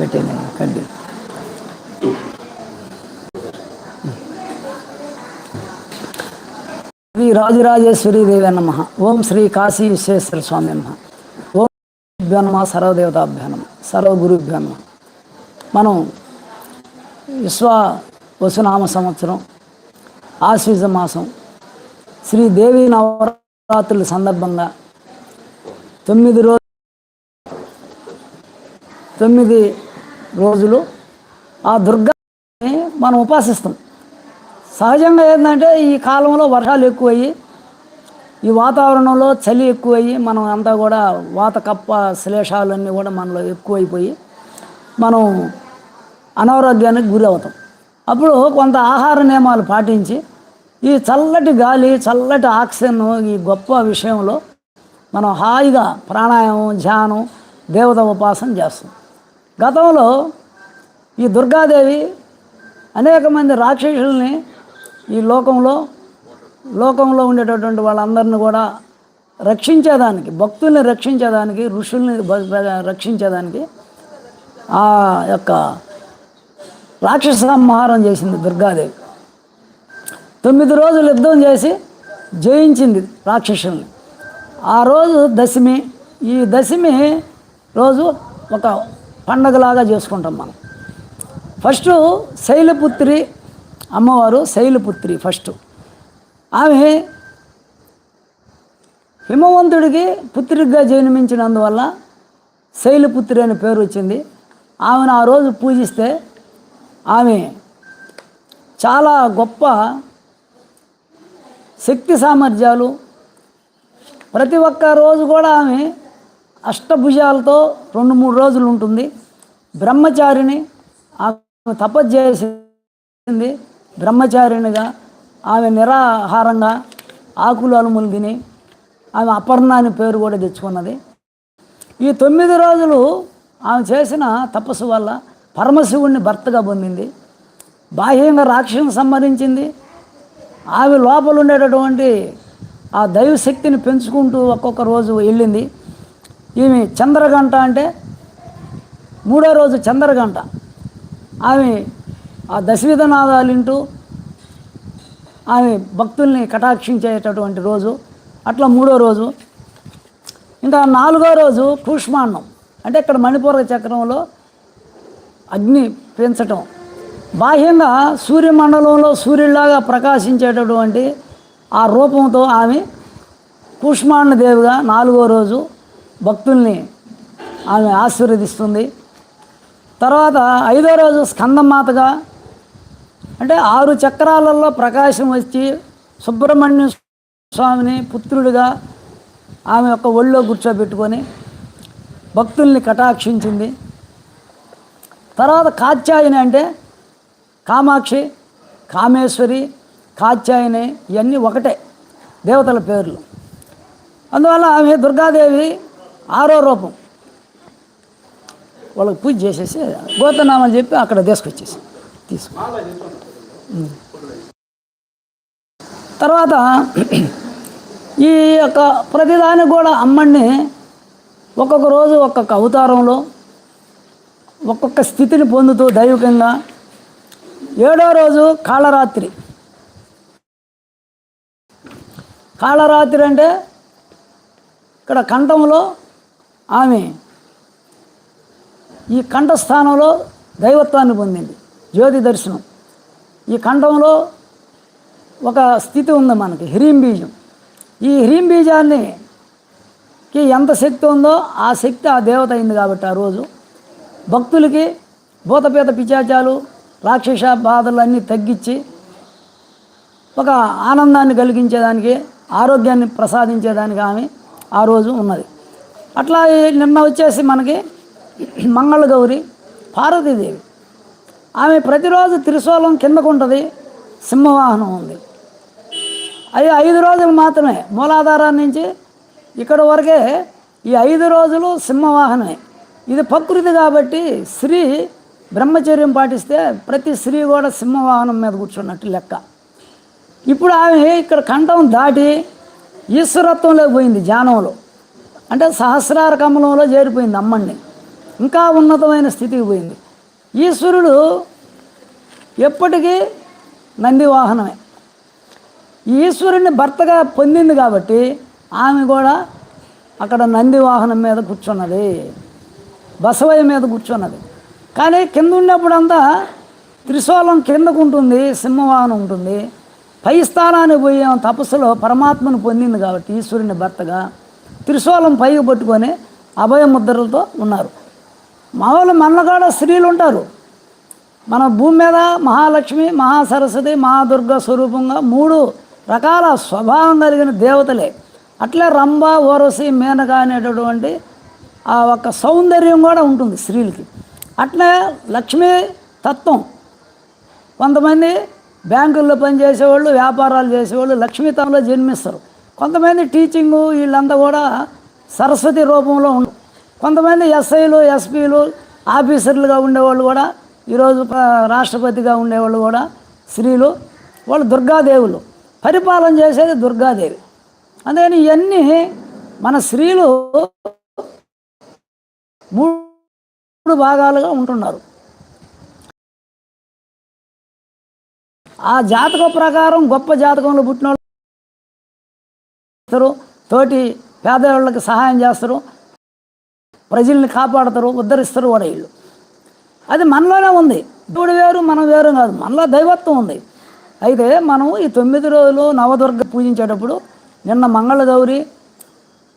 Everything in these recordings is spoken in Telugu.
పెట్టాను కడ్డీ శ్రీ రాజరాజేశ్వరి దేవి నమ. ఓం శ్రీ కాశీ విశ్వేశ్వర స్వామి నమ. ఓం గురుభ్యో నమ సర్వదేవతాభ్యో నమ సర్వగురుభ్యో నమ. మనం విశ్వ వసునామ సంవత్సరం ఆశ్వీజ మాసం శ్రీ దేవి నవరాత్రుల సందర్భంగా తొమ్మిది రోజు తొమ్మిది రోజులు ఆ దుర్గాని మనం ఉపాసిస్తాం. సహజంగా ఏంటంటే ఈ కాలంలో వర్షాలు ఎక్కువయ్యి ఈ వాతావరణంలో చలి ఎక్కువయ్యి మనం అంతా కూడా వాత కప్ప శ్లేషాలన్నీ కూడా మనలో ఎక్కువైపోయి మనం అనారోగ్యానికి గురి అవుతాం అప్పుడు కొంత ఆహార నియమాలు పాటించి ఈ చల్లటి గాలి చల్లటి ఆక్సిజన్ ఈ గొప్ప విషయంలో మనం హాయిగా ప్రాణాయామం ధ్యానం దేవత ఉపాసన చేస్తాం. గతంలో ఈ దుర్గాదేవి అనేక మంది రాక్షసుల్ని ఈ లోకంలో లోకంలో ఉండేటటువంటి వాళ్ళందరిని కూడా రక్షించేదానికి భక్తుల్ని రక్షించేదానికి ఋషుల్ని రక్షించేదానికి ఆ యొక్క రాక్షస సంహారం చేసింది దుర్గాదేవి. తొమ్మిది రోజులు యుద్ధం చేసి జయించింది రాక్షసుల్ని. ఆ రోజు దశమి ఈ దశమి రోజు ఒక పండగలాగా చేసుకుంటాం మనం. ఫస్ట్ శైలపుత్రి అమ్మవారు శైలపుత్రి ఫస్ట్. ఆమె హిమవంతుడికి పుత్రిగా జన్మించినందువల్ల శైలపుత్రి అనే పేరు వచ్చింది. ఆమెను ఆ రోజు పూజిస్తే ఆమె చాలా గొప్ప శక్తి సామర్థ్యాలు. ప్రతి ఒక్క రోజు కూడా ఆమె అష్టభుజాలతో రెండు మూడు రోజులు ఉంటుంది. బ్రహ్మచారిని ఆమె తపస్సు చేసింది బ్రహ్మచారినిగా ఆమె నిరాహారంగా ఆకులు అలుములు తిని ఆమె అపర్ణ అని పేరు కూడా తెచ్చుకున్నది. ఈ తొమ్మిది రోజులు ఆమె చేసిన తపస్సు వల్ల పరమశివుణ్ణి భర్తగా పొందింది. బాహ్యంగా రాక్షసుని సంహరించింది. ఆమె లోపల ఉండేటటువంటి ఆ దైవశక్తిని పెంచుకుంటూ ఒక్కొక్క రోజు వెళ్ళింది. ఈమె చంద్రగంట అంటే మూడో రోజు చంద్రగంట. ఆమె ఆ దశవిధనాదాలు వింటూ ఆమె భక్తుల్ని కటాక్షించేటటువంటి రోజు అట్లా మూడో రోజు. ఇంకా నాలుగో రోజు కూష్మాండం. అంటే ఇక్కడ మణిపూర చక్రంలో అగ్ని పెంచటం. బాహ్యంగా సూర్యమండలంలో సూర్యుడిలాగా ప్రకాశించేటటువంటి ఆ రూపంతో ఆమె కూష్మాండ దేవిగా నాలుగో రోజు భక్తుల్ని ఆమె ఆశీర్వదిస్తుంది. తర్వాత ఐదో రోజు స్కందమాతగా అంటే ఆరు చక్రాలలో ప్రకాశం వచ్చి సుబ్రహ్మణ్య స్వామిని పుత్రుడిగా ఆమె యొక్క ఒళ్ళో కూర్చోబెట్టుకొని భక్తుల్ని కటాక్షించింది. తర్వాత కాత్యాయని అంటే కామాక్షి కామేశ్వరి కాత్యాయని ఇవన్నీ ఒకటే దేవతల పేర్లు. అందువల్ల ఆమె దుర్గాదేవి ఆరో రూపం. వాళ్ళకి పూజ చేసేసి గోతనామని చెప్పి అక్కడ తీసుకొచ్చేసి. తీసుకు తర్వాత ఈ యొక్క ప్రతిదానికి కూడా అమ్మని ఒక్కొక్క రోజు ఒక్కొక్క అవతారంలో ఒక్కొక్క స్థితిని పొందుతూ దైవికంగా ఏడో రోజు కాళరాత్రి. కాళరాత్రి అంటే ఇక్కడ కంఠంలో ఆమె ఈ కంఠస్థానంలో దైవత్వాన్ని పొందింది జ్యోతి దర్శనం. ఈ కంఠంలో ఒక స్థితి ఉంది మనకి హ్రీం బీజం. ఈ హ్రీం బీజాన్ని కి ఎంత శక్తి ఉందో ఆ శక్తి ఆ దేవత అయింది కాబట్టి ఆ రోజు. భక్తులకి భూతపేత పిచాచాలు రాక్షస బాధలు అన్నీ తగ్గించి ఒక ఆనందాన్ని కలిగించేదానికి ఆరోగ్యాన్ని ప్రసాదించేదానికి ఆమె ఆ రోజు ఉన్నది. అట్లా నిన్న వచ్చేసి మనకి మంగళగౌరి పార్వతీదేవి. ఆమె ప్రతిరోజు త్రిశూలం కిందకు ఉంటుంది సింహవాహనం ఉంది. అవి ఐదు రోజులు మాత్రమే మూలాధారం నుంచి ఇక్కడ వరకే ఈ ఐదు రోజులు సింహవాహనమే. ఇది ప్రకృతి కాబట్టి స్త్రీ బ్రహ్మచర్యం పాటిస్తే ప్రతి స్త్రీ కూడా సింహవాహనం మీద కూర్చున్నట్టు లెక్క. ఇప్పుడు ఆమె ఇక్కడ కంఠం దాటి ఈశ్వరత్వంలోకి పోయింది ధ్యానంలో అంటే సహస్రార కమలంలో చేరిపోయింది అమ్మని ఇంకా ఉన్నతమైన స్థితికి పోయింది. ఈశ్వరుడు ఎప్పటికీ నంది వాహనమే. ఈశ్వరుని భర్తగా పొందింది కాబట్టి ఆమె కూడా అక్కడ నంది వాహనం మీద కూర్చున్నది. బసవయ్య మీద కూర్చున్నది. కానీ కింద ఉన్నప్పుడంతా త్రిశూలం కిందకు ఉంటుంది సింహవాహనం ఉంటుంది. పై స్థానానికి పోయే తపస్సులో పరమాత్మను పొందింది కాబట్టి ఈశ్వరుని భర్తగా త్రిశూలం పైకి పట్టుకొని అభయ ముద్రలతో ఉన్నారు. మామూలు మనకాడ స్త్రీలు ఉంటారు. మన భూమి మీద మహాలక్ష్మి మహాసరస్వతి మహాదుర్గ స్వరూపంగా మూడు రకాల స్వభావం కలిగిన దేవతలే. అట్లే రంభ ఓరసి మేనక అనేటటువంటి ఆ ఒక్క సౌందర్యం కూడా ఉంటుంది స్త్రీలకి. అట్లే లక్ష్మీ తత్వం. కొంతమంది బ్యాంకుల్లో పనిచేసేవాళ్ళు వ్యాపారాలు చేసేవాళ్ళు లక్ష్మీతంలో జన్మిస్తారు. కొంతమంది టీచింగ్ వీళ్ళంతా కూడా సరస్వతి రూపంలో ఉండు కొంతమంది ఎస్ఐలు ఎస్పీలు ఆఫీసర్లుగా ఉండేవాళ్ళు కూడా ఈరోజు రాష్ట్రపతిగా ఉండేవాళ్ళు కూడా స్త్రీలు వాళ్ళు దుర్గాదేవులు. పరిపాలన చేసేది దుర్గాదేవి. అందుకని ఇవన్నీ మన స్త్రీలు మూడు భాగాలుగా ఉంటున్నారు. ఆ జాతక ప్రకారం గొప్ప జాతకంలో పుట్టిన చేస్తారు తోటి పేదవాళ్ళకి సహాయం చేస్తారు ప్రజల్ని కాపాడతారు ఉద్ధరిస్తారు వాడు వీళ్ళు అది మనలోనే ఉంది. దేవుడు వేరు మనం వేరు కాదు. మనలో దైవత్వం ఉంది. అయితే మనం ఈ తొమ్మిది రోజులు నవదుర్గ పూజించేటప్పుడు నిన్న మంగళ గౌరి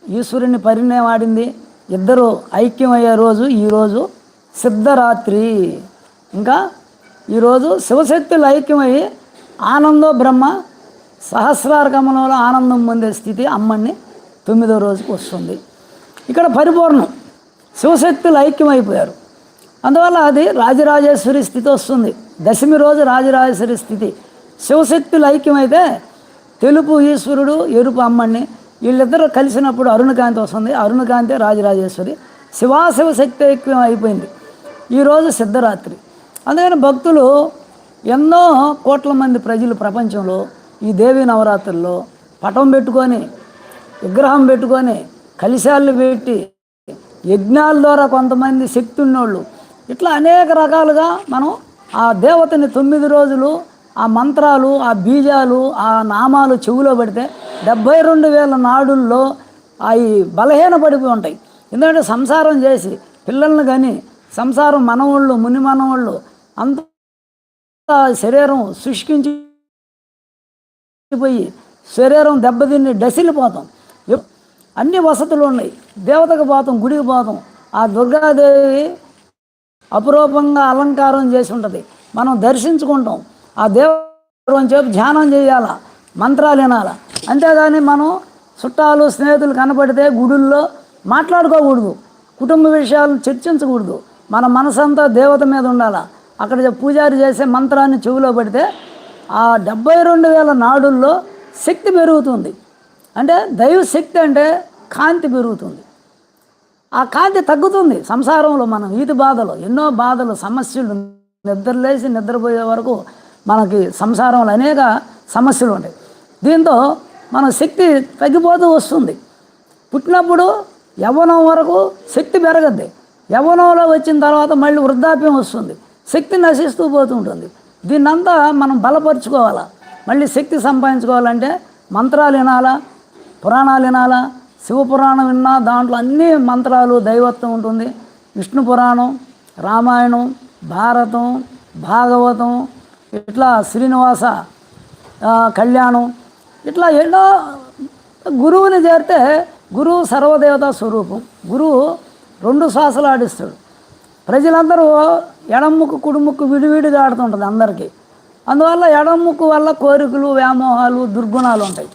ఈశ్వరుని పరిణయం ఆడింది. ఇద్దరు ఐక్యమయ్యే రోజు ఈరోజు సిద్ధరాత్రి. ఇంకా ఈరోజు శివశక్తులు ఐక్యమయ్యి ఆనందో బ్రహ్మ సహస్రార గమనంలో ఆనందం పొందే స్థితి అమ్మని తొమ్మిదో రోజుకు వస్తుంది. ఇక్కడ పరిపూర్ణం. శివశక్తులు ఐక్యమైపోయారు. అందువల్ల అది రాజరాజేశ్వరి స్థితి వస్తుంది. దశమి రోజు రాజరాజేశ్వరి స్థితి. శివశక్తులు ఐక్యమైతే తెలుపు ఈశ్వరుడు ఎరుపు అమ్మని వీళ్ళిద్దరూ కలిసినప్పుడు అరుణకాంతి వస్తుంది. అరుణకాంతి రాజరాజేశ్వరి. శివాశివ శక్తి ఐక్యం అయిపోయింది ఈరోజు సిద్ధరాత్రి. అందుకని భక్తులు ఎన్నో కోట్ల మంది ప్రజలు ప్రపంచంలో ఈ దేవీ నవరాత్రుల్లో పటం పెట్టుకొని విగ్రహం పెట్టుకొని కలిశాలు పెట్టి యజ్ఞాల ద్వారా కొంతమంది శక్తి ఉన్నోళ్ళు ఇట్లా అనేక రకాలుగా మనం ఆ దేవతని తొమ్మిది రోజులు ఆ మంత్రాలు ఆ బీజాలు ఆ నామాలు చెవిలో పెడితే డెబ్భై రెండు వేల నాడుల్లో అవి బలహీన పడిపోయి ఉంటాయి. ఎందుకంటే సంసారం చేసి పిల్లల్ని కానీ సంసారం మనవాళ్ళు ముని మనవాళ్ళు అంత శరీరం శుష్కించి పోయి శరీరం దెబ్బతిని డసిలిపోతాం అన్ని వసతులు ఉన్నాయి. దేవతకు పోతాం గుడికి పోతాం. ఆ దుర్గాదేవి అపురూపంగా అలంకారం చేసి ఉంటుంది. మనం దర్శించుకుంటాం. ఆ దేవుడు చెప్పి ధ్యానం చేయాలా? మంత్రాలు వినాలా? అంతేగాని మనం చుట్టాలు స్నేహితులు కనపడితే గుడుల్లో మాట్లాడుకోకూడదు. కుటుంబ విషయాలను చర్చించకూడదు. మన మనసంతా దేవత మీద ఉండాలా? అక్కడ పూజారి చేసే మంత్రాన్ని చెవిలో పెడితే ఆ డెబ్బై రెండు వేల నాడుల్లో శక్తి పెరుగుతుంది. అంటే దైవ శక్తి అంటే కాంతి పెరుగుతుంది. ఆ కాంతి తగ్గుతుంది సంసారంలో మనం వీటి బాధలు ఎన్నో బాధలు సమస్యలు నిద్రలేసి నిద్రపోయే వరకు మనకి సంసారంలో అనేక సమస్యలు ఉంటాయి. దీంతో మన శక్తి తగ్గిపోతూ వస్తుంది. పుట్టినప్పుడు యవ్వనం వరకు శక్తి పెరగద్ది. యవ్వనంలో వచ్చిన తర్వాత మళ్ళీ వృద్ధాప్యం వస్తుంది. శక్తి నశిస్తూ పోతూ ఉంటుంది. దీన్నంతా మనం బలపరుచుకోవాలా? మళ్ళీ శక్తి సంపాదించుకోవాలంటే మంత్రాలు వినాలా? పురాణాలు వినాలా? శివపురాణం విన్నా దాంట్లో అన్ని మంత్రాలు దైవత్వం ఉంటుంది. విష్ణు పురాణం రామాయణం భారతం భాగవతం ఇట్లా శ్రీనివాస కళ్యాణం ఇట్లా ఎన్నో గురువుని చేరితే గురువు సర్వదేవతా స్వరూపం. గురువు రెండు శ్వాసలు ఆడిస్తాడు. ప్రజలందరూ ఎడముక్కు కుడిముక్కు విడివిడిగా ఆడుతుంటుంది అందరికీ. అందువల్ల ఎడముక్కు వల్ల కోరికలు వ్యామోహాలు దుర్గుణాలు ఉంటాయి.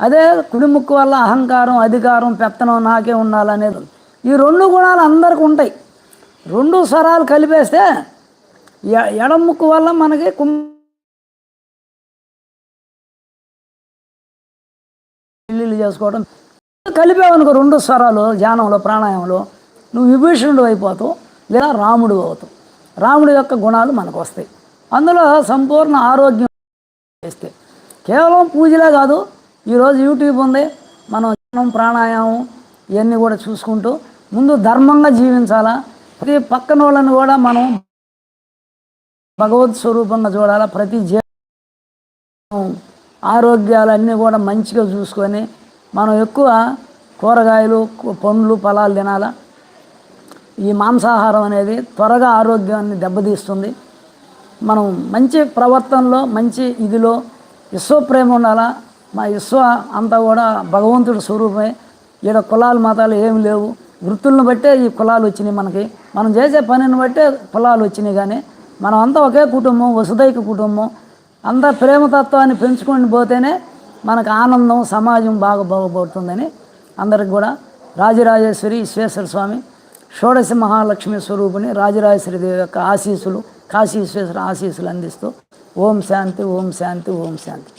అదే కుడిముక్కు వల్ల అహంకారం అధికారం పెత్తనం నాకే ఉండాలనేది ఈ రెండు గుణాలు అందరికీ ఉంటాయి. రెండు స్వరాలు కలిపేస్తే ఎ- ఎడముక్కు వల్ల మనకి కుం పెళ్ళిళ్ళు చేసుకోవడం. కలిపేవనుకో రెండు స్వరాలు ధ్యానంలో ప్రాణాయామంలో. నువ్వు విభీషణుడు అయిపోతావు. లేదా రాముడు అవుతాం. రాముడి యొక్క గుణాలు మనకు వస్తాయి. అందులో సంపూర్ణ ఆరోగ్యం చేస్తే. కేవలం పూజలే కాదు ఈరోజు యూట్యూబ్ ఉంది. మనం ప్రాణాయామం ఇవన్నీ కూడా చూసుకుంటూ ముందు ధర్మంగా జీవించాలా? ప్రతి పక్కన వాళ్ళని కూడా మనం భగవత్ స్వరూపంగా చూడాలా? ప్రతి జీ ఆరోగ్యాలన్నీ కూడా మంచిగా చూసుకొని మనం ఎక్కువ కూరగాయలు పండ్లు ఫలాలు తినాలా? ఈ మాంసాహారం అనేది త్వరగా ఆరోగ్యాన్ని దెబ్బతీస్తుంది. మనం మంచి ప్రవర్తనలో మంచి ఇదిలో విశ్వ ప్రేమ ఉండాలా? మా విశ్వ అంతా కూడా భగవంతుడి స్వరూపమే. ఈడ కులాలు మతాలు ఏమి లేవు. వృత్తులను బట్టే ఈ కులాలు వచ్చినాయి మనకి. మనం చేసే పనిని బట్టే కులాలు వచ్చినాయి కానీ మనం అంతా ఒకే కుటుంబం వసుదైక కుటుంబం. అంతా ప్రేమతత్వాన్ని పెంచుకొని పోతేనే మనకు ఆనందం సమాజం బాగా బాగుపడుతుందని అందరికి కూడా. రాజరాజేశ్వరి విశ్వేశ్వర స్వామి షోడశ మహాలక్ష్మి స్వరూపుని రాజరాజేశ్వరిదేవి యొక్క ఆశీస్సులు కాశీశ్వేశ్వర ఆశీస్సులు అందిస్తూ ఓం శాంతి ఓం శాంతి ఓం శాంతి.